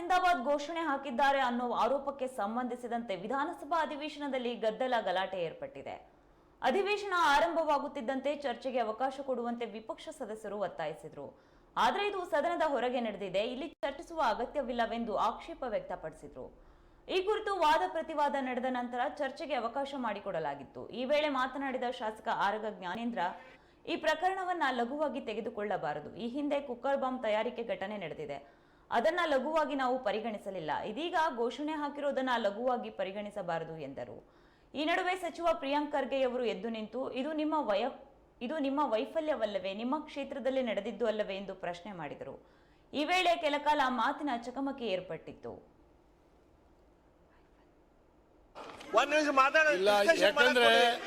ಜಿಂದಾಬಾದ್ ಘೋಷಣೆ ಹಾಕಿದ್ದಾರೆ ಅನ್ನೋ ಆರೋಪಕ್ಕೆ ಸಂಬಂಧಿಸಿದಂತೆ ವಿಧಾನಸಭಾ ಅಧಿವೇಶನದಲ್ಲಿ ಗದ್ದಲ ಗಲಾಟೆ ಏರ್ಪಟ್ಟಿದೆ. ಅಧಿವೇಶನ ಆರಂಭವಾಗುತ್ತಿದ್ದಂತೆ ಚರ್ಚೆಗೆ ಅವಕಾಶ ಕೊಡುವಂತೆ ವಿಪಕ್ಷ ಸದಸ್ಯರು ಒತ್ತಾಯಿಸಿದರು. ಆದರೆ ಇದು ಸದನದ ಹೊರಗೆ ನಡೆದಿದೆ. ಇಲ್ಲಿ ಚರ್ಚಿಸುವ ಅಗತ್ಯವಿಲ್ಲವೆಂದು ಆಕ್ಷೇಪ ವ್ಯಕ್ತಪಡಿಸಿದರು. ಈ ಕುರಿತು ವಾದ ಪ್ರತಿವಾದ ನಡೆದ ನಂತರ ಚರ್ಚೆಗೆ ಅವಕಾಶ ಮಾಡಿಕೊಡಲಾಗಿತ್ತು. ಈ ವೇಳೆ ಮಾತನಾಡಿದ ಶಾಸಕ ಆರಗ ಜ್ಞಾನೇಂದ್ರ, ಈ ಪ್ರಕರಣವನ್ನ ಲಘುವಾಗಿ ತೆಗೆದುಕೊಳ್ಳಬಾರದು. ಈ ಹಿಂದೆ ಕುಕ್ಕರ್ ಬಾಂಬ್ ತಯಾರಿಕೆ ಘಟನೆ ನಡೆದಿದೆ. ಅದನ್ನ ಲಘುವಾಗಿ ನಾವು ಪರಿಗಣಿಸಲಿಲ್ಲ. ಇದೀಗ ಘೋಷಣೆ ಹಾಕಿರೋದನ್ನ ಲಘುವಾಗಿ ಪರಿಗಣಿಸಬಾರದು ಎಂದರು. ಈ ನಡುವೆ ಸಚಿವ ಪ್ರಿಯಾಂಕ್ ಖರ್ಗೆಯವರು ಎದ್ದು ನಿಂತು ಇದು ನಿಮ್ಮ ವಯ ಇದು ನಿಮ್ಮ ವೈಫಲ್ಯವಲ್ಲವೇ? ನಿಮ್ಮ ಕ್ಷೇತ್ರದಲ್ಲಿ ನಡೆದಿದ್ದು ಅಲ್ಲವೇ ಎಂದು ಪ್ರಶ್ನೆ ಮಾಡಿದರು. ಈ ವೇಳೆ ಕೆಲಕಾಲ ಮಾತಿನ ಚಕಮಕಿ ಏರ್ಪಟ್ಟಿತ್ತು. ಯಾಕಂದ್ರೆ-.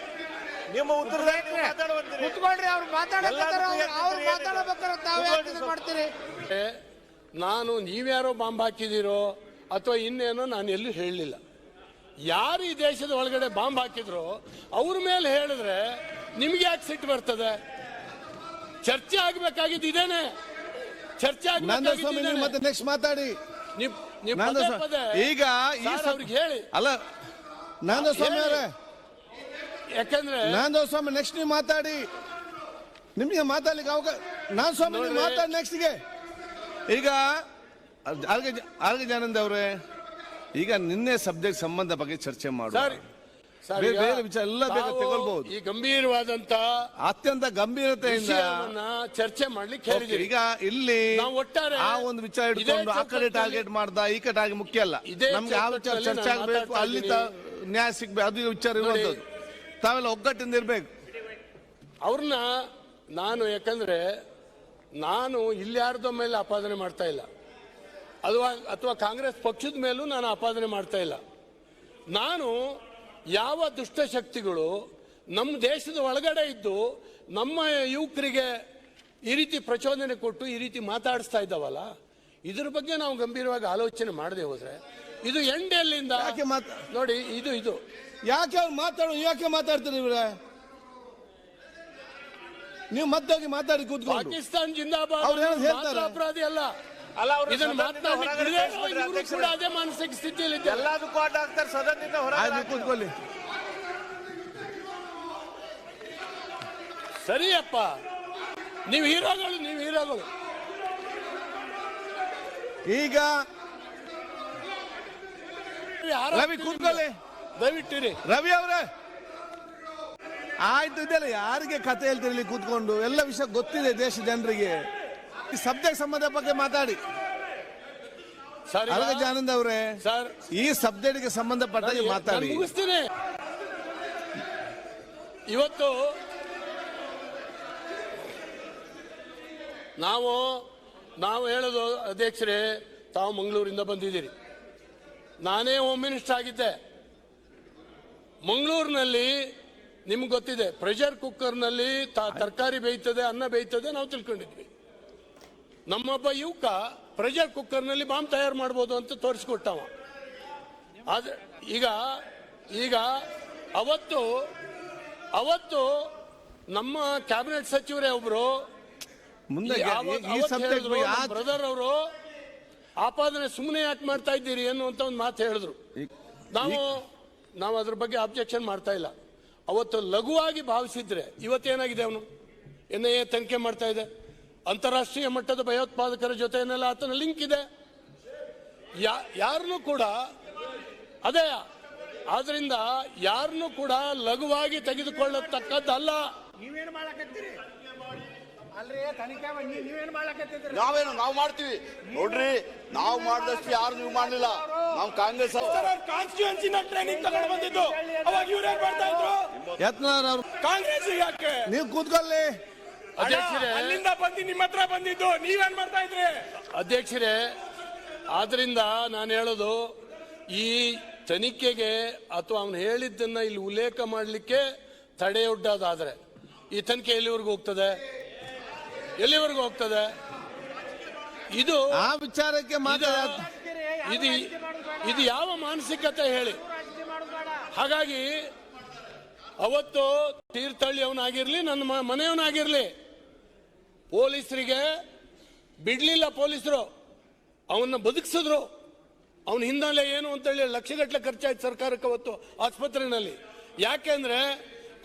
ನಿಮ್ಮ ನಾನು ನೀವ್ಯಾರೋ ಬಾಂಬ್ ಹಾಕಿದ್ದೀರೋ ಅಥವಾ ಇನ್ನೇನೋ ನಾನು ಎಲ್ಲೂ ಹೇಳಲಿಲ್ಲ. ಯಾರು ಈ ದೇಶದ ಒಳಗಡೆ ಬಾಂಬ್ ಹಾಕಿದ್ರು ಅವ್ರ ಮೇಲೆ ಹೇಳಿದ್ರೆ ನಿಮ್ಗೆ ಯಾಕೆ ಸಿಟ್ಟು ಬರ್ತದೆ? ಚರ್ಚೆ ಆಗ್ಬೇಕಾಗಿದ್ದು ಇದೇನೆ. ಚರ್ಚೆ ಮತ್ತೆ. ನೆಕ್ಸ್ಟ್ ಮಾತಾಡಿ. ಈಗ ಅವ್ರಿಗೆ ಹೇಳಿ. ಅಲ್ಲ ನಾನು ಸ್ವಾಮಿ ಅವರೇ. ಯಾಕಂದ್ರೆ ನಂದಸ್ವಾಮಿ ನೆಕ್ಸ್ಟ್ ನೀವು ಮಾತಾಡಿ. ನಿಮಗೆ ಮಾತಾಡ್ಲಿಕ್ಕೆ ಅವಕಾಶ ನಾನು ಸ್ವಾಮಿ. ಮಾತಾಡಿ ನೆಕ್ಸ್ಟ್ಗೆ ಈಗ ಆರ್ಗೆ ಆರ್ಗೆ ಜಾನಂದ್ ಅವರೇ ಈಗ ನಿನ್ನೆ ಸಬ್ಜೆಕ್ಟ್ ಸಂಬಂಧ ಬಗ್ಗೆ ಚರ್ಚೆ ಮಾಡು ಸರ್ ಬೇರೆ ಬೇರೆ ವಿಚಾರ ಎಲ್ಲ ತಗೊಳ್ಬಹುದು. ಈ ಗಂಭೀರವಾದಂತ ಅತ್ಯಂತ ಗಂಭೀರತೆಯಿಂದ ವಿಷಯವನ್ನ ಚರ್ಚೆ ಮಾಡ್ಲಿಕ್ಕೆ ಹೇಳಿದ್ದೀರಿ ಈಗ ಇಲ್ಲಿ ನಾವು ಒಟ್ಟಾರೆ ಆ ಒಂದು ವಿಚಾರ ಇದೇ ಇಟ್ಕೊಂಡು ಆ ಕಡೆ ಚೌಕಟ್ಟಲ್ಲಿ- ಟಾರ್ಗೆಟ್ ಮಾಡ್ದ ಈ ಕಡೆ ಟಾರ್ಗೆಟ್ ಮುಖ್ಯ ಅಲ್ಲ ಇದೇ ನಮ್ಗೆ ಯಾವ ವಿಚಾರ ಚೌಕಟ್ಟಲ್ಲಿ ಚರ್ಚೆ ನಾನು ಆಗಬೇಕು ಅಲ್ಲಿ. ತ- ನ್ಯಾಯ ಸಿಗ್ಬೇಕು ಅದು ವಿಚಾರ. ಇರುವಂತದ್ದು ತಾವೆಲ್ಲ ಒಗ್ಗಟ್ಟಿಂದ ಇರ್ಬೇಕು ಅವ್ರನ್ನ ನಾನು ಯಾಕಂದ್ರೆ ನಾನು ಇಲ್ಯಾರ್ದೋ ಮೇಲೆ ಆಪಾದನೆ ಮಾಡ್ತಾ ಇಲ್ಲ. ಅಥವಾ ಅಥವಾ ಕಾಂಗ್ರೆಸ್ ಪಕ್ಷದ ಮೇಲೂ ನಾನು ಆಪಾದನೆ ಮಾಡ್ತಾ ಇಲ್ಲ. ನಾನು ಯಾವ ದುಷ್ಟಶಕ್ತಿಗಳು ನಮ್ಮ ದೇಶದ ಒಳಗಡೆ ಇದ್ದು ನಮ್ಮ ಯುವಕರಿಗೆ ಈ ರೀತಿ ಪ್ರಚೋದನೆ ಕೊಟ್ಟು ಈ ರೀತಿ ಮಾತಾಡಿಸ್ತಾ ಇದ್ದಾವಲ್ಲ ಇದ್ರ ಬಗ್ಗೆ ನಾವು ಗಂಭೀರವಾಗಿ ಆಲೋಚನೆ ಮಾಡದೆ ಹೋದ್ರೆ ಇದು ಎಂಡ್ ಎಲ್ಲಿಂದ ಯಾಕೆ ಮಾತ್- ನೋಡಿ ಇದು ಇದು. ಯಾಕೆ ಅವ್ರು ಮಾತಾಡೋ ಯಾಕೆ ಮಾತಾಡ್ತೀರಿ ಇವ್ರೆ? ನೀವು ಮದ್ದಾಗಿ ಮಾತಾಡಿ ಕೂತ್ಕೊಂಡು. ಪಾಕಿಸ್ತಾನ ಜಿಂದಾಬಾದ್ ಅವ್ರು ಏನೋ ಹೇಳ್ತಾರೆ. ಮಾತ್ರ ಅಪರಾಧಿ ಅಲ್ಲ. ಅಲ್ಲ ಅವರು ಇದನ್ನ ಮಾತನಾಡಿ ಇವರು ಕೂಡ ಅದೇ ಮಾನಸಿಕ ಸ್ಥಿತಿಯಲ್ಲಿ ಎಲ್ಲದಕ್ಕೂ ಅಡ್ಡ ಆಗ್ತಾರೆ ಸದನದಿಂದ ಹೊರಗೆ ಆಯ್ತು ಹಾಕ್ತಾರೆ. ಕೂತ್ಕೊಳ್ಳಿ. ಸರಿಯಪ್ಪ. ನೀವು ಹೀರೋಗಳು ನೀವು ಹೀರೋಗಳು. ಈಗ ಯಾರು ರವಿ ಕೂತ್ಕೊಳ್ಳಿ. ದಯವಿಟ್ಟಿರಿ. ರವಿ ಅವರೇ. ಆಯ್ತು ಇದೆಲ್ಲ ಯಾರಿಗೆ ಕತೆ ಹೇಳ್ತಿರಲಿ ಕೂತ್ಕೊಂಡು? ಎಲ್ಲ ವಿಷಯ ಗೊತ್ತಿದೆ ದೇಶ ಜನರಿಗೆ. ಈ ಸಬ್ಜೆಕ್ಟ್ ಸಂಬಂಧ ಬಗ್ಗೆ ಮಾತಾಡಿ. ಸರಿ ಅರಗ ಆನಂದ್ ಅವರೇ ಸರ್. ಈ ಸಬ್ಜೆಕ್ಟ್ಗೆ ಸಂಬಂಧಪಟ್ಟಾಗಿ ಮಾತಾಡಿ. ಮುಗಿಸ್ತೀನಿ. ಇವತ್ತು ನಾವು ನಾವು ಹೇಳೋದು ಅಧ್ಯಕ್ಷರೇ ತಾವು ಮಂಗಳೂರಿಂದ ಬಂದಿದ್ದೀರಿ. ನಾನೇ ಹೋಮ್ ಮಿನಿಸ್ಟರ್ ಆಗಿದ್ದೆ. ಮಂಗಳೂರಿನಲ್ಲಿ ನಿಮ್ಗೆ ಗೊತ್ತಿದೆ ಪ್ರೆಷರ್ ಕುಕ್ಕರ್ನಲ್ಲಿ ತರಕಾರಿ ಬೇಯ್ತದೆ ಅನ್ನ ಬೇಯ್ತದೆ ನಾವು ತಿಳ್ಕೊಂಡಿದ್ವಿ. ನಮ್ಮೊಬ್ಬ ಯುವಕ ಪ್ರೆಷರ್ ಕುಕ್ಕರ್ನಲ್ಲಿ ಬಾಂಬ್ ತಯಾರು ಮಾಡ್ಬೋದು ಅಂತ ತೋರಿಸ್ಕೊಟ್ಟವ. ಆದ್ರೆ ಈಗ ಈಗ ಅವತ್ತು ಅವತ್ತು ನಮ್ಮ ಕ್ಯಾಬಿನೆಟ್ ಸಚಿವರೇ ಒಬ್ರು ಬ್ರದರ್ ಅವರು ಆಪಾದನೆ ಸುಮ್ಮನೆ ಯಾಕೆ ಮಾಡ್ತಾ ಇದ್ದೀರಿ? ಅನ್ನುವಂತ ಒಂದು ಮಾತು ಹೇಳಿದ್ರು. ನಾವು ನಾವು ಅದ್ರ ಬಗ್ಗೆ ಅಬ್ಜೆಕ್ಷನ್ ಮಾಡ್ತಾ ಇಲ್ಲ. ಅವತ್ತು ಲಘುವಾಗಿ ಭಾವಿಸಿದ್ರೆ ಇವತ್ತೇನಾಗಿದೆ ಅವನು? ಎನ್ ಐ ಎ ತನಿಖೆ ಮಾಡ್ತಾ ಇದೆ. ಅಂತಾರಾಷ್ಟ್ರೀಯ ಮಟ್ಟದ ಭಯೋತ್ಪಾದಕರ ಜೊತೆನೆಲ್ಲ ಆತನ ಲಿಂಕ್ ಇದೆ. ಯಾ- ಯಾರನ್ನೂ ಕೂಡ, ಅದೇ, ಆದ್ರಿಂದ ಯಾರನ್ನೂ ಕೂಡ ಲಘುವಾಗಿ ತೆಗೆದುಕೊಳ್ಳತಕ್ಕದ್ದಲ್ಲ. ನೀವೇನು ಮಾಡಕತ್ತೀರಿ? ನೀವೇನ್ ನಾವು ಮಾಡ್ತೀವಿ. ನೋಡ್ರಿ ನಾವು ಮಾಡಿದಷ್ಟು ಯಾರು ನೀವು ಮಾಡಲಿಲ್ಲ. ನಾವು ಕಾಂಗ್ರೆಸ್ ಕಾನ್ಸ್ಟಿಟ್ಯೂನ್ಸಿನ ಟ್ರೈನಿಂಗ್ ತಗೊಂಡು ಬಂದಿದ್ದು. ಅವಾಗ ಇವ್ರೇನ್ ಮಾಡ್ತಾ ಇದ್ರು? ಯತ್ನಾಳ್ ಅವರು. ಕಾಂಗ್ರೆಸ್ ಯಾಕೆ? ನೀವು ಕೂತ್ಕೊಳ್ಳಿ. ಅಧ್ಯಕ್ಷರೇ. ಅಲ್ಲಿಂದ ಬಂದು ನಿಮ್ಮ ಹತ್ರ ಬಂದಿದ್ದು. ನೀವೇನ್ ಮಾಡ್ತಾ ಇದ್ರಿ? ಅಧ್ಯಕ್ಷರೇ ಆದ್ರಿಂದ ನಾನು ಹೇಳೋದು ಈ ತನಿಖೆಗೆ ಅಥವಾ ಅವನು ಹೇಳಿದ್ದನ್ನ ಇಲ್ಲಿ ಉಲ್ಲೇಖ ಮಾಡಲಿಕ್ಕೆ ತಡೆಯೊಡ್ಡೋದಾದ್ರೆ. ಈ ತನಿಖೆ ಎಲ್ಲಿವರೆಗೂ ಹೋಗ್ತದೆ? ಎಲ್ಲಿವರೆಗೂ ಹೋಗ್ತದೆ? ಇದು ಆ ವಿಚಾರಕ್ಕೆ ಇದು ಇದು ಇದು ಯಾವ ಮಾನಸಿಕತೆ ಹೇಳಿ? ಹಾಗಾಗಿ ಅವತ್ತು ತೀರ್ಥಹಳ್ಳಿ ಅವನಾಗಿರ್ಲಿ ನನ್ನ ಮನೆಯವನಾಗಿರ್ಲಿ ಪೊಲೀಸರಿಗೆ ಬಿಡ್ಲಿಲ್ಲ ಪೊಲೀಸರು. ಅವನ್ನ ಬದುಕಿಸಿದ್ರು. ಅವನ ಹಿನ್ನೆಲೆ ಏನು ಅಂತ ಹೇಳಿ ಲಕ್ಷಗಟ್ಟಲೆ ಖರ್ಚಾಯ್ತು ಸರ್ಕಾರಕ್ಕೆ ಅವತ್ತು ಆಸ್ಪತ್ರೆಯಲ್ಲಿ ಯಾಕೆಂದ್ರೆ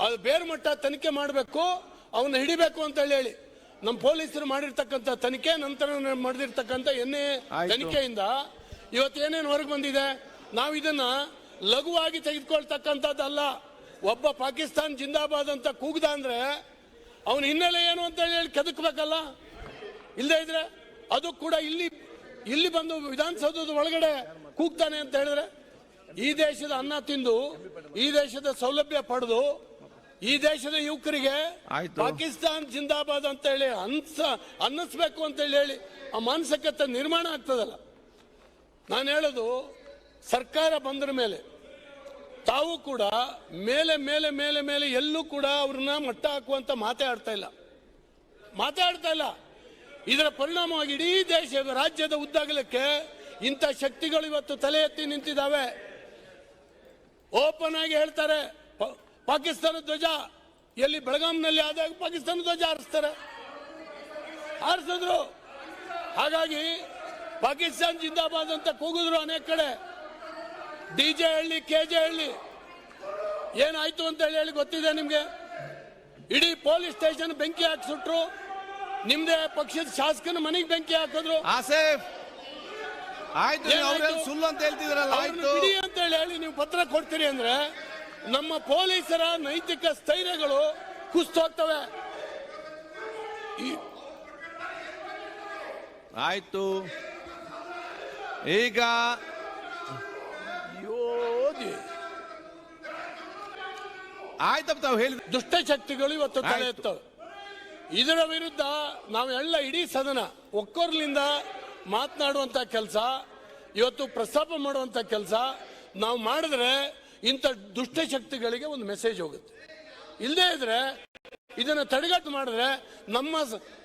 ಅದು ಬೇರ್ಮಟ್ಟ ತನಿಖೆ ಮಾಡಬೇಕು ಅವನ್ನ ಹಿಡಿಬೇಕು ಅಂತ ಹೇಳಿ. ನಮ್ಮ ಪೊಲೀಸರು ಮಾಡಿರ್ತಕ್ಕಂಥ ತನಿಖೆ ನಂತರ ಮಾಡಿರ್ತಕ್ಕಂಥ ಎನ್ನೆ. ತನಿಖೆಯಿಂದ ಇವತ್ತು ಏನೇನು ಹೊರಗೆ ಬಂದಿದೆ ನಾವು ಇದನ್ನ ಲಘುವಾಗಿ ತೆಗೆದುಕೊಳ್ತಕ್ಕಂಥದ್ದಲ್ಲ ಒಬ್ಬ ಪಾಕಿಸ್ತಾನ್ ಜಿಂದಾಬಾದ್ ಅಂತ ಕೂಗ್ದ ಅಂದ್ರೆ ಅವನ ಹಿನ್ನೆಲೆ ಏನು ಅಂತ ಹೇಳಿ ಕೆದಕ್ಬೇಕಲ್ಲ ಇಲ್ಲದೆ ಇದ್ರೆ ಅದು ಕೂಡ ಇಲ್ಲಿ ಇಲ್ಲಿ ಬಂದು ವಿಧಾನಸೌಧದ ಒಳಗಡೆ ಕೂಗ್ತಾನೆ ಅಂತ ಹೇಳಿದ್ರೆ ಈ ದೇಶದ ಅನ್ನ ತಿಂದು ಈ ದೇಶದ ಸೌಲಭ್ಯ ಪಡೆದು ಈ ದೇಶದ ಯುವಕರಿಗೆ. ಪಾಕಿಸ್ತಾನ್ ಜಿಂದಾಬಾದ್ ಅಂತ ಹೇಳಿ ಅನ್ಸ ಅನ್ನಿಸ್ಬೇಕು ಅಂತ ಹೇಳಿ ಹೇಳಿ ಆ ಮಾನಸಿಕತೆ ನಿರ್ಮಾಣ ಆಗ್ತದಲ್ಲ. ನಾನು ಹೇಳೋದು ಸರ್ಕಾರ ಬಂದ್ರ ಮೇಲೆ ತಾವು ಕೂಡ ಮೇಲೆ ಮೇಲೆ ಮೇಲೆ ಮೇಲೆ ಎಲ್ಲೂ ಕೂಡ ಅವ್ರನ್ನ ಮಟ್ಟ ಹಾಕುವಂತ ಮಾತೇ ಆಡ್ತಾ ಇಲ್ಲ. ಮಾತಾಡ್ತಾ ಇಲ್ಲ. ಇದರ ಪರಿಣಾಮವಾಗಿ ಇಡೀ ದೇಶ ರಾಜ್ಯದ ಉದ್ದಾಗಲಕ್ಕೆ ಇಂಥ ಶಕ್ತಿಗಳು ಇವತ್ತು ತಲೆ ಎತ್ತಿ ನಿಂತಿದ್ದಾವೆ. ಓಪನ್ ಆಗಿ ಹೇಳ್ತಾರೆ ಪಾಕಿಸ್ತಾನ ಧ್ವಜ ಎಲ್ಲಿ ಬೆಳಗಾಂನಲ್ಲಿ ಆದಾಗ ಪಾಕಿಸ್ತಾನ ಧ್ವಜ ಹಾರಿಸ್ತಾರೆ. ಹಾರಿಸಿದ್ರು. ಹಾಗಾಗಿ ಪಾಕಿಸ್ತಾನ್ ಜಿಂದಾಬಾದ್ ಅಂತ ಕೂಗಿದ್ರು ಅನೇಕ ಕಡೆ. ಡಿಜೆ ಹಳ್ಳಿ ಕೆಜೆ ಹಳ್ಳಿ. ಏನಾಯ್ತು ಅಂತ ಹೇಳಿ ಹೇಳಿ ಗೊತ್ತಿದೆ ನಿಮ್ಗೆ? ಇಡೀ ಪೊಲೀಸ್ ಸ್ಟೇಷನ್ ಬೆಂಕಿ ಹಾಕ್ಸುಟ್ರು. ನಿಮ್ದೇ ಪಕ್ಷದ ಶಾಸಕನ ಮನೆಗೆ ಬೆಂಕಿ ಹಾಕಿದ್ರು. ಸುಳ್ಳು ಅಂತ ಹೇಳ್ತಿದ್ರಲ್ಲ ಅಂತ ಹೇಳಿ ಹೇಳಿ ನೀವು ಪತ್ರ ಕೊಡ್ತೀರಿ ಅಂದ್ರೆ ನಮ್ಮ ಪೊಲೀಸರ ನೈತಿಕ ಸ್ಥೈರ್ಯಗಳು ಕುಸ್ತೋಗ್ತವೆ. ಆಯ್ತು. ಈಗ ಯೋಧಿ. ಆಯ್ತಪ್ಪ ತಾವು ಹೇಳಿದ ದುಷ್ಟಶಕ್ತಿಗಳು ಇವತ್ತು ತಲೆ. ಎತ್ತವೆ. ಇದರ ವಿರುದ್ಧ ನಾವು ಎಲ್ಲ ಇಡೀ ಸದನ ಒಕ್ಕೊರ್ಲಿಂದ ಮಾತನಾಡುವಂತ ಕೆಲಸ ಇವತ್ತು ಪ್ರಸ್ತಾಪ ಮಾಡುವಂತ ಕೆಲಸ ನಾವು ಮಾಡಿದ್ರೆ ಇಂಥ ದುಷ್ಟಶಕ್ತಿಗಳಿಗೆ ಒಂದು ಮೆಸೇಜ್ ಹೋಗುತ್ತೆ. ಇಲ್ಲದೇ ಇದ್ರೆ ಇದನ್ನು ತಡೆಗಟ್ಟು ಮಾಡಿದ್ರೆ ನಮ್ಮ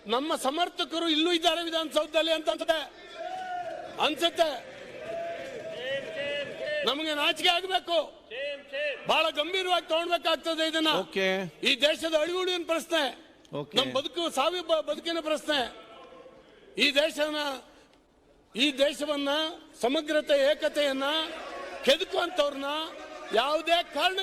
ನಮ್ಮ ಸಮರ್ಥಕರು ಇಲ್ಲೂ ಇದ್ದಾರೆ ವಿಧಾನಸೌಧದಲ್ಲಿ ಅಂತ ಅನ್ಸುತ್ತೆ. ಅನ್ಸುತ್ತೆ. ನಮಗೆ ನಾಚಿಕೆ ಆಗಬೇಕು. ಬಹಳ ಗಂಭೀರವಾಗಿ ತಗೊಳ್ಬೇಕಾಗ್ತದೆ ಇದನ್ನ. ಓಕೆ. ಈ ದೇಶದ ಅಳಿವುಳಿನ ಪ್ರಶ್ನೆ. ನಮ್ಮ ಬದುಕು ಸಾವಿ ಬದುಕಿನ ಪ್ರಶ್ನೆ. ಈ ದೇಶನ ಈ ದೇಶವನ್ನ ಸಮಗ್ರತೆ ಏಕತೆಯನ್ನ ಕೆದಕುವಂತವ್ರನ್ನ ಯಾವುದೇ ಕಾರಣ